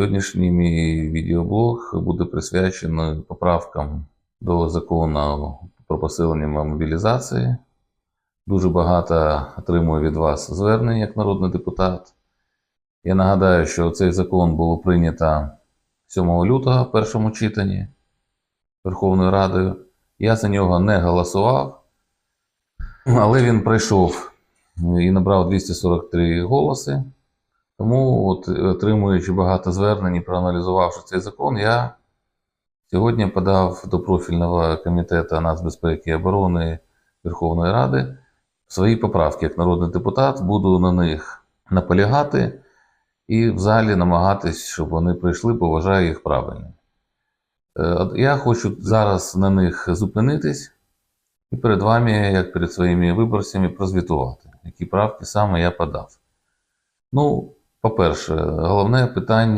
Сьогоднішній мій відеоблог буде присвячений поправкам до закону про посилення мобілізації. Дуже багато отримую від вас звернень як народний депутат. Я нагадаю, що цей закон було прийнято 7 лютого в першому читанні Верховною Радою. Я за нього не голосував, але він пройшов і набрав 243 голоси. Тому, от, отримуючи багато звернень і проаналізувавши цей закон, я сьогодні подав до профільного комітету нацбезпеки і оборони Верховної Ради свої поправки як народний депутат, буду на них наполягати і в залі намагатись, щоб вони прийшли, бо вважаю їх правильними. Е, Я хочу зараз на них зупинитись і перед вами, як перед своїми виборцями, прозвітувати, які правки саме я подав. Ну, по-перше, головне питання